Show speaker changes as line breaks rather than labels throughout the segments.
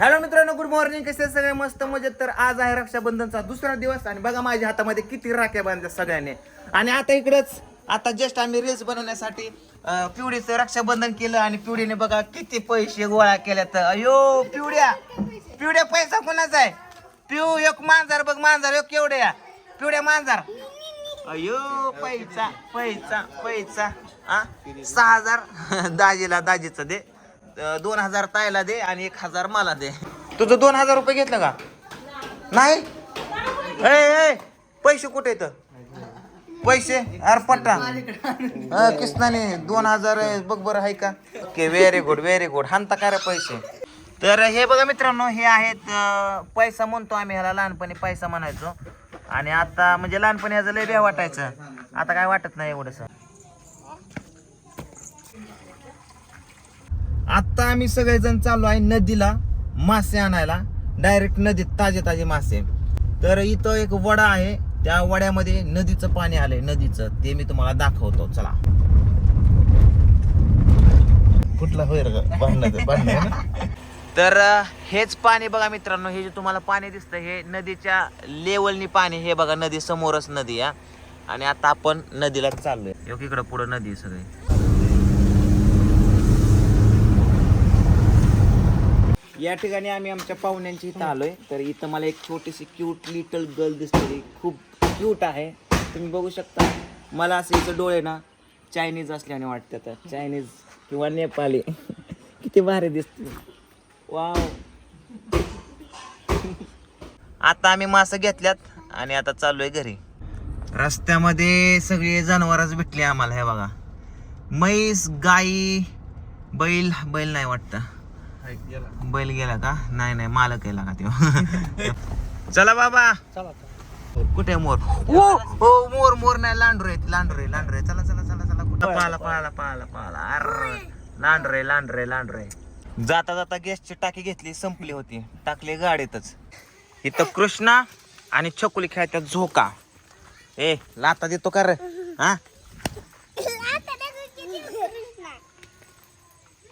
Hello मित्रांनो good morning कसे सगळे? मस्त मजेत. तर आज आहे रक्षाबंधनचा दुसरा दिवस आणि बघा माझ्या हातामध्ये किती राख्या बांधल्या सगळ्यांनी. आणि आता इकडेच आता जस्ट आम्ही रील्स बनवण्यासाठी पिवडीचं रक्षाबंधन केलं आणि पिवडीने बघा किती पैसे गोळा केल्या तर अयो पिवड्या! पिवड्या पैसा कोणाचा आहे? पिऊ एक मांजर बघ मांजर एक केवढ्या पिवड्या मांजार. अयो पैसा पैसा पैसा. हा सहा हजार. दाजीला दाजीचं दे. दोन हजार ताईला दे आणि एक हजार मला दे. तुझं दोन हजार रुपये घेतलं का? नाही? ए पैसे कुठे येत पैसे? अरे पट्टा. किसनाने दोन हजार बघ बरं आहे का? Okay very good very good हानता का रे पैसे? तर हे बघा मित्रांनो हे आहेत पैसा म्हणतो आम्ही ह्याला लहानपणी पैसा म्हणायचो. आणि आता म्हणजे लहानपणी ह्याचं लय वाटायचं. आता काय वाटत नाही एवढंसं. आता आम्ही सगळेजण चाललो आहे नदीला मासे आणायला. डायरेक्ट नदीत ताजे ताजे मासे. तर इथं एक वडा आहे. त्या वड्यामध्ये नदीचं पाणी आलंय नदीचं. ते मी तुम्हाला दाखवतो. चला. कुठला तर हेच पाणी बघा मित्रांनो हे जे तुम्हाला पाणी दिसतं हे नदीच्या लेवलनी पाणी हे बघा नदी समोरच नदी आहे. आणि आता आपण नदीला चाललोय. योग इकडं पुढं नदी आहे सगळी. या ठिकाणी आम्ही आमच्या पाहुण्यांच्या इथं आलोय. तर इथं मला एक छोटीशी क्यूट लिटल गर्ल दिसते खूप क्यूट आहे. तुम्ही बघू शकता. मला असे इथं डोळे ना चायनीज असल्याने वाटतात चायनीज किंवा नेपाळी किती भारी दिसते वाव आता आम्ही मासे घेतल्यात आणि आता चाललोय घरी. रस्त्यामध्ये सगळे जनावरच भेटले आम्हाला हे बघा. म्हैस गाई बैल बैल नाही वाटतं. बैल गेला का? नाही नाही मालक गेला का त्यो चला बाबा. कुठे मोर? ओ! हो मोर मोर नाही लांडूर आहे लांडूर आहे लांडूर. आहे चला चला चला चला कुठं? पाहाला पाहाला पाहाला पाहाला अर लांडूर आहे लांडूर आहे लांडूर. आहे जाता जाता गॅसची टाकी घेतली संपली होती. टाकली गाडीतच. इथं कृष्णा आणि छकुली खेळतात झोका. ए लाता देतो का रे? हा?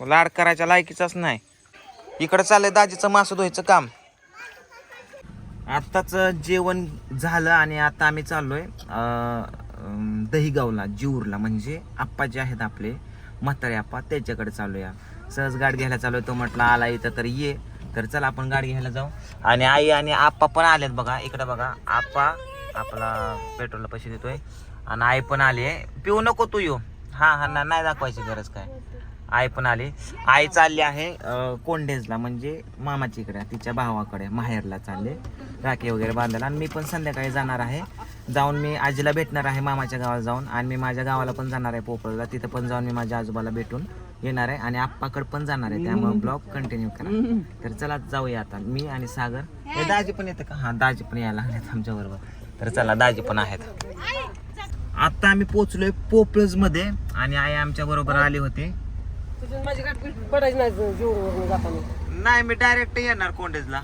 लाड करायच्या लायकीचाच नाही. इकडं चाललंय दाजीचं मासं धुवायचं काम. आत्ताच जेवण झालं आणि आता आम्ही चाललोय दहीगावला जीवरला म्हणजे आप्पा जे आहेत आपले म्हातारे आप्पा त्याच्याकडे चाललोय सहज गाडी घ्यायला चालू तो म्हटलं आला इथं तर ये. तर चला आपण गाडी घ्यायला जाऊ. आणि आई आणि आप्पा पण आलेत बघा इकडं बघा. आप्पा आपला पेट्रोलला पैसे देतोय. आणि आई पण आली आहे. पिऊ नको तू येऊ. हा हा ना- नाही दाखवायची गरज काय. आई पण आली. आई चालली आहे कोंडेजला म्हणजे मामाची इकडे तिच्या भावाकडे माहेरला चालले. राखी वगैरे बांधायला. आणि मी पण संध्याकाळी जाणार आहे. जाऊन मी आजीला भेटणार आहे मामाच्या गावाला जाऊन. आणि मी माझ्या गावाला पण जाणार आहे पोपळला. तिथं पण जाऊन मी माझ्या आजोबाला भेटून येणार आहे. आणि आप्पाकडे पण जाणार आहे. त्यामुळे ब्लॉग कंटिन्यू करा. तर चला जाऊया आता. मी आणि सागर. हे दाजी पण येतं का? हा दाजी पण यायला लागलेत आमच्या बरोबर तर चला दाजी पण आहेत. आता आम्ही पोचलोय पोपळजमध्ये आणि आई आमच्या बरोबर आली होती.
माझी गाठ पडायची नाही जाताना.
नाही मी डायरेक्ट येणार कोंडेजला.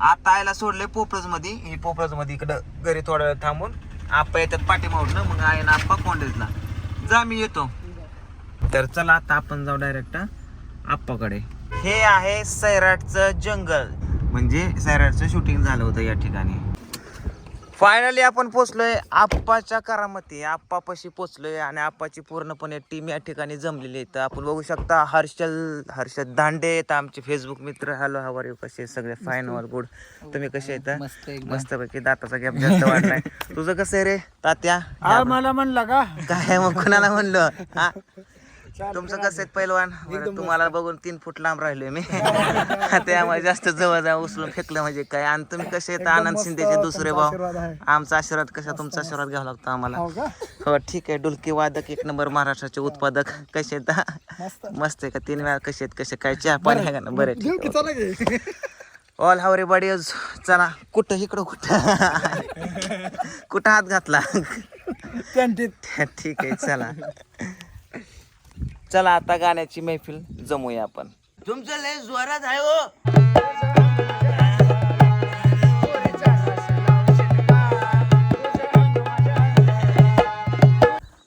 आता आयला सोडले पोपळजमध्ये ही पोपळजमध्ये इकडं घरी थोडा वेळ थांबून. आप्पा येतात पाठीमागून मग आहे ना आप्पा कोंडेजला. जा मी येतो. तर चला आता आपण जाऊ डायरेक्ट आप्पाकडे. हे आहे सैराटचं जंगल. म्हणजे सैराटचं शूटिंग झालं होतं या ठिकाणी. फायनली आपण पोचलोय आप्पाच्या करामती. आप्पापाशी पोचलोय आणि आप्पाची पूर्णपणे टीम या ठिकाणी जमलेली आहे. तर आपण बघू शकता हर्षल हर्षद दांडे आहेत आमचे फेसबुक मित्र. हॅलो हवर यू कसे सगळे? फाईन ऑल गुड तुम्ही कसे आहेत?
मस्त
मस्तपैकी. दाताचा गॅप जास्त वाढलाय. तुझं कसं आहे रे तात्या?
मला म्हणला का?
काय मग? कुणाला म्हणलं? हा? तुमचं कसं आहे पैलवान? बरं, तुम्हाला बघून तीन फूट लांब राहिलोय मी. त्यामुळे जास्त जवळ जाऊ उचलून फेकलं म्हणजे काय? आणि तुम्ही कसे आहेत? आनंद शिंदेचे दुसरे भाऊ. आमचा आशीर्वाद कसा? तुमचा आशीर्वाद घ्यावा लागतो आम्हाला. हो ठीक आहे. डुलकी वादक एक नंबर महाराष्ट्राचे उत्पादक. कसे आहेत? हा? मस्त आहे का? तीन वेळा कसे आहेत? कसे काय? चहा पाणी आहे का ना बरं ठीक आहे ऑल हावरे बडी चला कुठं? इकडं कुठं? कुठं हात घातला? ठीक आहे चला. चला आता गाण्याची मैफिल जमूया आपण. तुमचं लय जोरात आहे हो.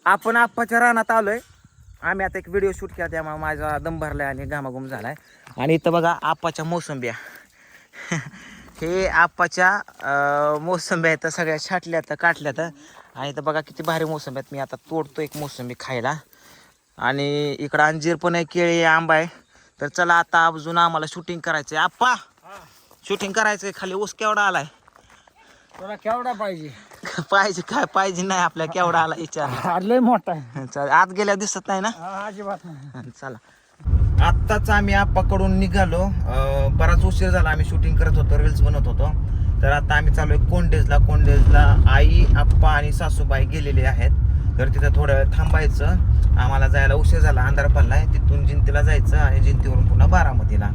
आपण आप्पाच्या रानात आलोय. आम्ही आता एक व्हिडिओ शूट केला त्यामुळे माझा दम भरलाय आणि घामाघूम झालाय. आणि इथं बघा आप्पाच्या मोसंब्या. हे आप्पाच्या अं, मोसंबी आहेत सगळ्या छाटल्यात काटल्यात. आणि इथं बघा किती भारी मोसंबी आहेत. मी आता तोडतो एक मोसंबी खायला. आणि इकडं अंजीर पण आहे केळी आहे, आंबा आहे. तर चला आता अजून आम्हाला शूटिंग करायचं आहे आप्पा! शूटिंग करायचं खाली ऊस केवढा आलाय?
तुला केवढा पाहिजे?
पाहिजे काय पाहिजे नाही आपल्या केवढा आला विचार.
लय मोठा आहे.
आत गेल्या दिसत नाही ना?
अजिबात नाही.
चला. आत्ताच आम्ही आप्पाकडून निघालो. बराच उशीर झाला आम्ही शूटिंग करत होतो रील्स बनवत होतो. तर आता आम्ही चालू आहे कोंडेजला कोंडेजला आई आप्पा आणि सासूबाई गेलेले आहेत. तर तिथं थोड्या वेळ थांबायचं. आम्हाला जायला उशीर झाला. अंधार पडलाय. तिथून जिंतीला जायचं आणि जिंतीवरून पुन्हा बारामतीला.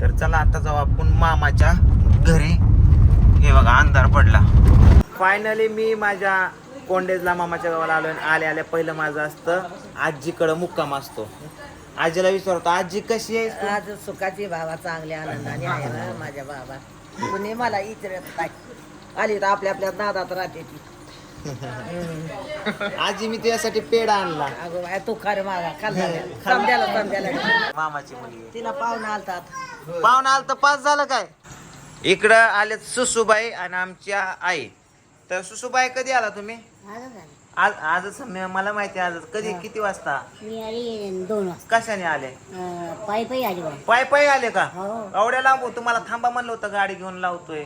तर चला आता जाऊ आपण मामाच्या घरी. हे बघा अंधार पडला. फायनली मी माझ्या कोंडेजला मामाच्या गावाला आलो आणि आले आले. पहिलं माझं असतं आजीकडं मुक्काम असतो. आजीला विचारतो आजी कशी आहे
आज सुखाची बाबा चांगल्या आनंदाने आहे ना माझ्या बाबा. कुणी मला इचरत आली तर आपल्या आपल्या नादात राहते ती.
आजी मी तुझ्यासाठी पेढा आणला.
अगो बाय तू खरं मागा. खाल्ला समजायला समजायला
मामाची मुलगी.
तिला पाहुणे आलतात.
पाहुणा आलं तर पास झालं काय? इकडं आले सुसूबाई आणि आमच्या आई. तर सुसूबाई कधी आला तुम्ही? आज आजच मी- मला माहिती आहे आजच. कधी किती वाजता?
मी आली दोन वाजता.
कशाने आले?
अं, पायी पायी आली बा.
पाय पाय आले का?
हो.
एवढ्या लांब तुम्हाला थांबा म्हणलं होतं गाडी घेऊन लावतोय.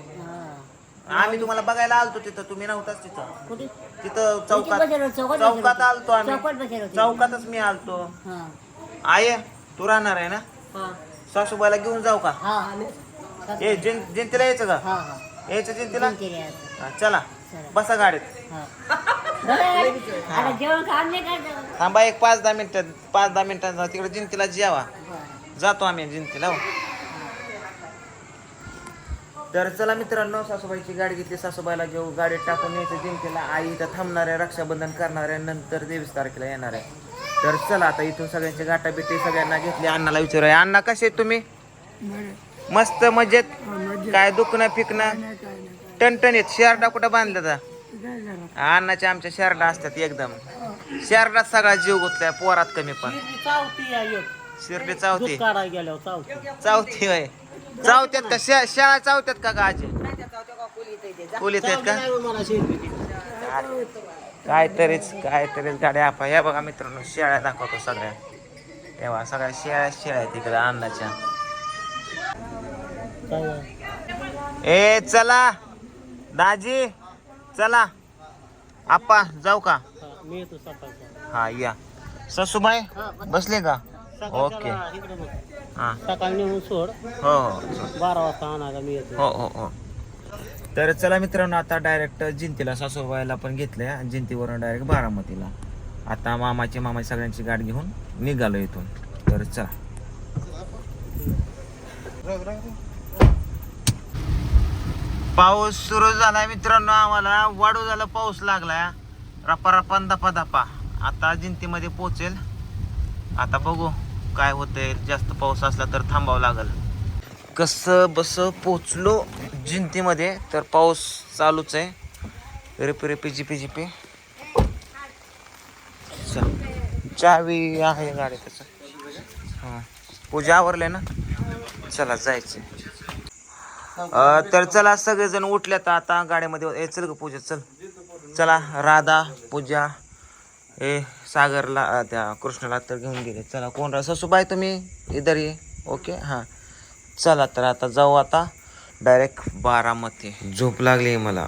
आम्ही तुम्हाला बघायला आलतो तिथं तुम्ही नव्हताच तिथं.
कुठे?
तिथं चौकात
बसेल होतो, चौकात बसेल
चौकात
होतो.
आलतो आम्ही.
चौकात बसेल होते.
चौकातच मी आलतो.
हा.
आये तू राहणार आहे ना?
हा.
सासूबाईला घेऊन जाऊ का?
हा.
ए जयं- जयंतीला यायचं का?
हा हा.
यायचं
केली.
हा, चला.
चला.
बसा गाडीत.
हा. बरं, आता जेवण काम नाही करायचं
थांबा एक पाच दहा मिनिटं पाच दहा मिनिटांचा तिकडे जिंतीला जेवा.
बरं.
जातो आम्ही जिंतीला हो. तर चला मित्रांनो सासूबाईची गाडी घेतली. सासूबाईला घेऊ गाडीत टाकून यायचं जिंतीला आई इथं थांबणार आहे रक्षाबंधन करणार आहे नंतर तेवीस तारखेला येणार आहे. तर चला आता इथून सगळ्यांची गाठा बिटी सगळ्यांना घेतली. अण्णाला विचारूया. अण्णा कसे आहेत तुम्ही? मस्त मजेत? काय दुखणं फिकणं? टणटणीत शेरडा कुठं बांधलं अण्णाच्या आमच्या शेरडा असतात एकदम. शेरडात सगळा जीव गुतलाय पोरात कमी पण. शिर्डी चावती.
चावती
होय. चावत्यात का? शा- शाळा चावत्यात का गाजे? पोलीस आहेत का? काय तरीच काय तरीच गाड्या आपा या बघा मित्रांनो शेळ्या दाखवतो सगळ्या. तेव्हा सगळ्या शेळ्या शेळ्या आहेत तिकडे अन्नाच्या ए चला. दाजी चला. आप्पा जाऊ का?
मी येतो सकाळचा
हा या. ससूबाई बसले का? ओके. हा.
सकाळी नेऊन सोड.
हो हो.
बारा वाजता आणायला मी येतो.
हो हो हो. तर चला मित्रांनो आता डायरेक्ट जिंतीला सासूबाईला पण घेतलंय आणि जिंतीवरून डायरेक्ट बारामतीला. आता मामाची मामाची सगळ्यांची गाडी घेऊन निघालो इथून. तर चला. पाऊस सुरू झालाय मित्रांनो आम्हाला. वाढू झाला पाऊस लागलाय. रपा रपा दपा दपा आता जिंतीमध्ये पोचेल आता बघू. काय होतंय जास्त पाऊस असला तर थांबावं लागल. कसं बस पोचलो जिंतीमध्ये तर पाऊस चालूच आहे. रिपी रिपी जिपी जिपी. चल. चावी आहे गाडी तसं हां. पूजा आवरले ना? चला जायचं. तर चला सगळेजण उठल्यात आता गाडीमध्ये. चल ग पूजा चल. चला राधा पूजा. हे सागरला त्या कृष्णाला तर घेऊन गेले. चला कोण रा ससूबाई तुम्ही? इधर ये. ओके? हां. चला तर आता जाऊ आता. डायरेक्ट बारामती. झोप लागली मला.